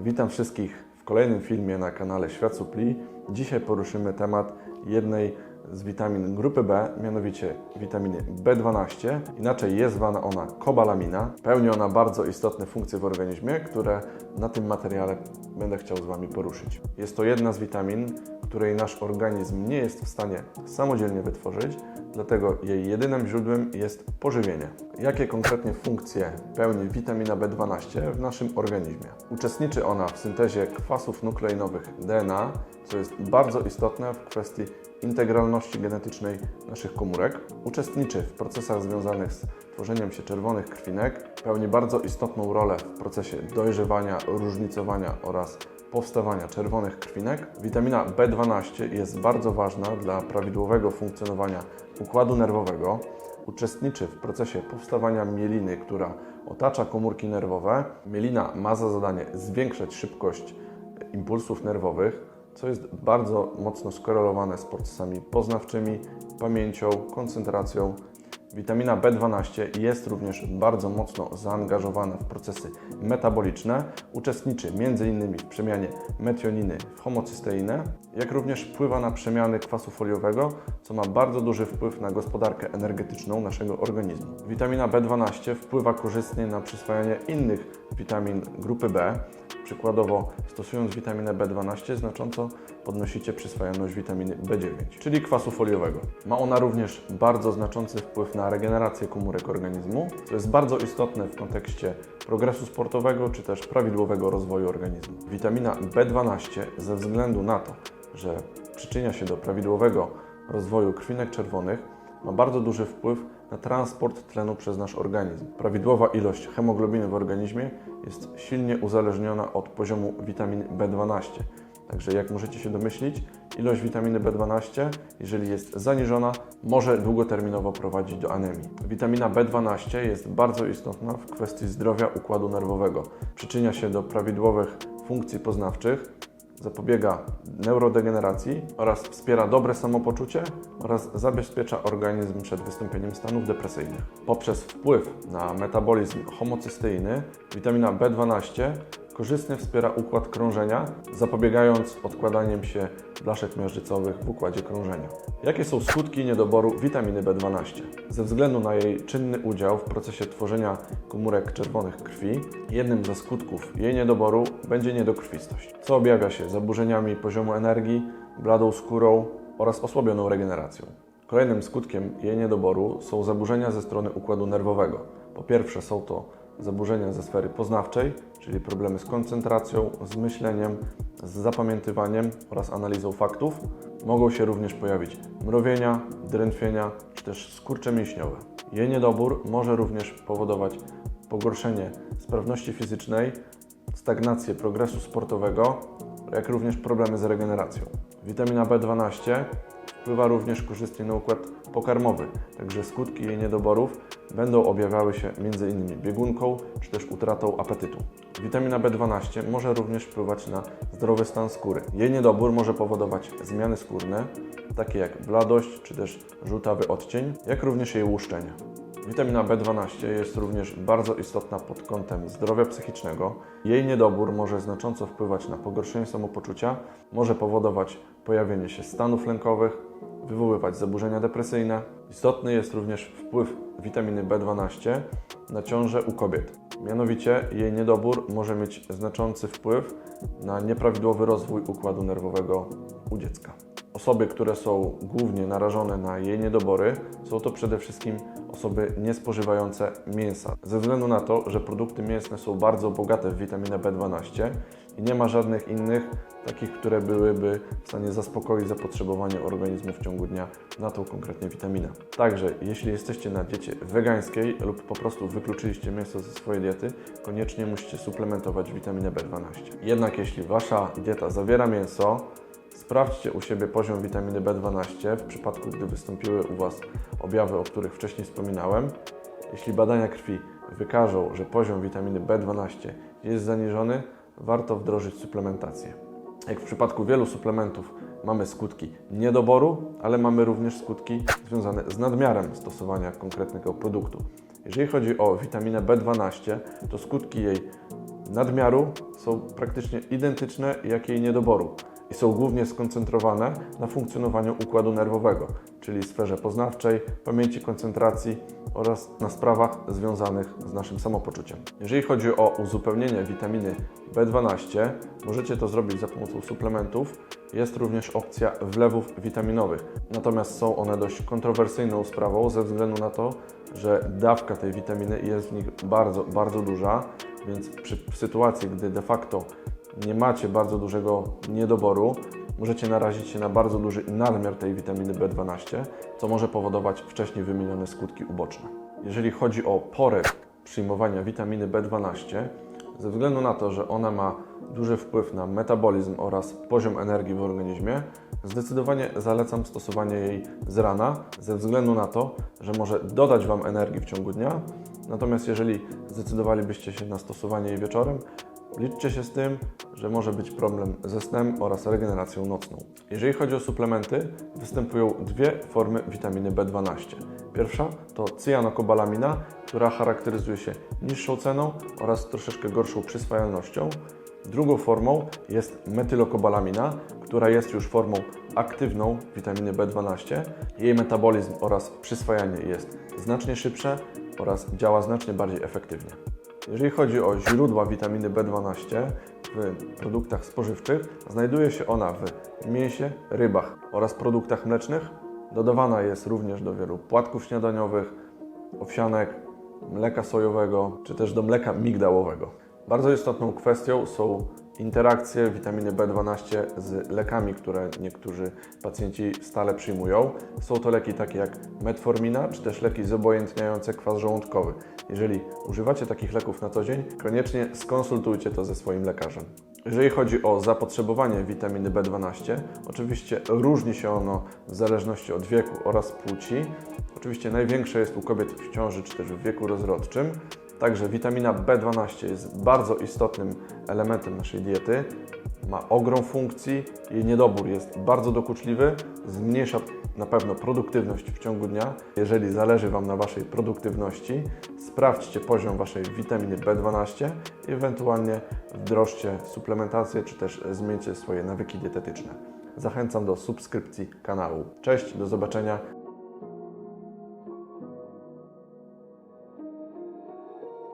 Witam wszystkich w kolejnym filmie na kanale Świat Supli. Dzisiaj poruszymy temat jednej z witamin grupy B, mianowicie witaminy B12. Inaczej jest zwana ona kobalamina. Pełni ona bardzo istotne funkcje w organizmie, które na tym materiale będę chciał z Wami poruszyć. Jest to jedna z witamin, której nasz organizm nie jest w stanie samodzielnie wytworzyć, dlatego jej jedynym źródłem jest pożywienie. Jakie konkretnie funkcje pełni witamina B12 w naszym organizmie? Uczestniczy ona w syntezie kwasów nukleinowych DNA, co jest bardzo istotne w kwestii integralności genetycznej naszych komórek. Uczestniczy w procesach związanych z tworzeniem się czerwonych krwinek, pełni bardzo istotną rolę w procesie dojrzewania, różnicowania oraz powstawania czerwonych krwinek. Witamina B12 jest bardzo ważna dla prawidłowego funkcjonowania układu nerwowego. Uczestniczy w procesie powstawania mieliny, która otacza komórki nerwowe. Mielina ma za zadanie zwiększać szybkość impulsów nerwowych, co jest bardzo mocno skorelowane z procesami poznawczymi, pamięcią, koncentracją. Witamina B12 jest również bardzo mocno zaangażowana w procesy metaboliczne. Uczestniczy m.in. w przemianie metioniny w homocysteinę, jak również wpływa na przemiany kwasu foliowego, co ma bardzo duży wpływ na gospodarkę energetyczną naszego organizmu. Witamina B12 wpływa korzystnie na przyswajanie innych witamin grupy B. Przykładowo, stosując witaminę B12, znacząco podnosicie przyswajalność witaminy B9, czyli kwasu foliowego. Ma ona również bardzo znaczący wpływ na regenerację komórek organizmu, co jest bardzo istotne w kontekście progresu sportowego czy też prawidłowego rozwoju organizmu. Witamina B12 ze względu na to, że przyczynia się do prawidłowego rozwoju krwinek czerwonych, ma bardzo duży wpływ na transport tlenu przez nasz organizm. Prawidłowa ilość hemoglobiny w organizmie jest silnie uzależniona od poziomu witaminy B12. Także jak możecie się domyślić, ilość witaminy B12, jeżeli jest zaniżona, może długoterminowo prowadzić do anemii. Witamina B12 jest bardzo istotna w kwestii zdrowia układu nerwowego. Przyczynia się do prawidłowych funkcji poznawczych, zapobiega neurodegeneracji oraz wspiera dobre samopoczucie oraz zabezpiecza organizm przed wystąpieniem stanów depresyjnych. Poprzez wpływ na metabolizm homocysteiny witamina B12 korzystnie wspiera układ krążenia, zapobiegając odkładaniem się blaszek miażdżycowych w układzie krążenia. Jakie są skutki niedoboru witaminy B12? Ze względu na jej czynny udział w procesie tworzenia komórek czerwonych krwi, jednym ze skutków jej niedoboru będzie niedokrwistość, co objawia się zaburzeniami poziomu energii, bladą skórą oraz osłabioną regeneracją. Kolejnym skutkiem jej niedoboru są zaburzenia ze strony układu nerwowego. Po pierwsze są to zaburzenia ze sfery poznawczej, czyli problemy z koncentracją, z myśleniem, z zapamiętywaniem oraz analizą faktów. Mogą się również pojawić mrowienia, drętwienia czy też skurcze mięśniowe. Jej niedobór może również powodować pogorszenie sprawności fizycznej, stagnację progresu sportowego, jak również problemy z regeneracją. Witamina B12 wpływa również korzystnie na układ pokarmowy, także skutki jej niedoborów będą objawiały się m.in. biegunką czy też utratą apetytu. Witamina B12 może również wpływać na zdrowy stan skóry. Jej niedobór może powodować zmiany skórne, takie jak bladość czy też żółtawy odcień, jak również jej łuszczenie. Witamina B12 jest również bardzo istotna pod kątem zdrowia psychicznego. Jej niedobór może znacząco wpływać na pogorszenie samopoczucia, może powodować pojawienie się stanów lękowych, wywoływać zaburzenia depresyjne. Istotny jest również wpływ witaminy B12 na ciążę u kobiet. Mianowicie jej niedobór może mieć znaczący wpływ na nieprawidłowy rozwój układu nerwowego u dziecka. Osoby, które są głównie narażone na jej niedobory, są to przede wszystkim osoby niespożywające mięsa. Ze względu na to, że produkty mięsne są bardzo bogate w witaminę B12 i nie ma żadnych innych, takich, które byłyby w stanie zaspokoić zapotrzebowanie organizmu w ciągu dnia na tą konkretnie witaminę. Także, jeśli jesteście na diecie wegańskiej lub po prostu wykluczyliście mięso ze swojej diety, koniecznie musicie suplementować witaminę B12. Jednak jeśli Wasza dieta zawiera mięso, Sprawdźcie u siebie poziom witaminy B12 w przypadku, gdy wystąpiły u Was objawy, o których wcześniej wspominałem. Jeśli badania krwi wykażą, że poziom witaminy B12 jest zaniżony, warto wdrożyć suplementację. Jak w przypadku wielu suplementów mamy skutki niedoboru, ale mamy również skutki związane z nadmiarem stosowania konkretnego produktu. Jeżeli chodzi o witaminę B12, to skutki jej nadmiaru są praktycznie identyczne jak jej niedoboru i są głównie skoncentrowane na funkcjonowaniu układu nerwowego, czyli sferze poznawczej, pamięci, koncentracji oraz na sprawach związanych z naszym samopoczuciem. Jeżeli chodzi o uzupełnienie witaminy B12, możecie to zrobić za pomocą suplementów. Jest również opcja wlewów witaminowych, natomiast są one dość kontrowersyjną sprawą ze względu na to, że dawka tej witaminy jest w nich bardzo, bardzo duża, więc przy sytuacji, gdy de facto nie macie bardzo dużego niedoboru, możecie narazić się na bardzo duży nadmiar tej witaminy B12, co może powodować wcześniej wymienione skutki uboczne. Jeżeli chodzi o porę przyjmowania witaminy B12, ze względu na to, że ona ma duży wpływ na metabolizm oraz poziom energii w organizmie, zdecydowanie zalecam stosowanie jej z rana, ze względu na to, że może dodać Wam energii w ciągu dnia. Natomiast jeżeli zdecydowalibyście się na stosowanie jej wieczorem, Liczcie się z tym, że może być problem ze snem oraz regeneracją nocną. Jeżeli chodzi o suplementy, występują dwie formy witaminy B12. Pierwsza to cyjanokobalamina, która charakteryzuje się niższą ceną oraz troszeczkę gorszą przyswajalnością. Drugą formą jest metylokobalamina, która jest już formą aktywną witaminy B12. Jej metabolizm oraz przyswajanie jest znacznie szybsze oraz działa znacznie bardziej efektywnie. Jeżeli chodzi o źródła witaminy B12 w produktach spożywczych, znajduje się ona w mięsie, rybach oraz produktach mlecznych. Dodawana jest również do wielu płatków śniadaniowych, owsianek, mleka sojowego czy też do mleka migdałowego. Bardzo istotną kwestią są interakcje witaminy B12 z lekami, które niektórzy pacjenci stale przyjmują. Są to leki takie jak metformina, czy też leki zobojętniające kwas żołądkowy. Jeżeli używacie takich leków na co dzień, koniecznie skonsultujcie to ze swoim lekarzem. Jeżeli chodzi o zapotrzebowanie witaminy B12, oczywiście różni się ono w zależności od wieku oraz płci. Oczywiście największe jest u kobiet w ciąży czy też w wieku rozrodczym. Także witamina B12 jest bardzo istotnym elementem naszej diety. Ma ogrom funkcji, jej niedobór jest bardzo dokuczliwy, zmniejsza na pewno produktywność w ciągu dnia. Jeżeli zależy Wam na Waszej produktywności, sprawdźcie poziom Waszej witaminy B12 i ewentualnie wdrożcie suplementację czy też zmieńcie swoje nawyki dietetyczne. Zachęcam do subskrypcji kanału. Cześć, do zobaczenia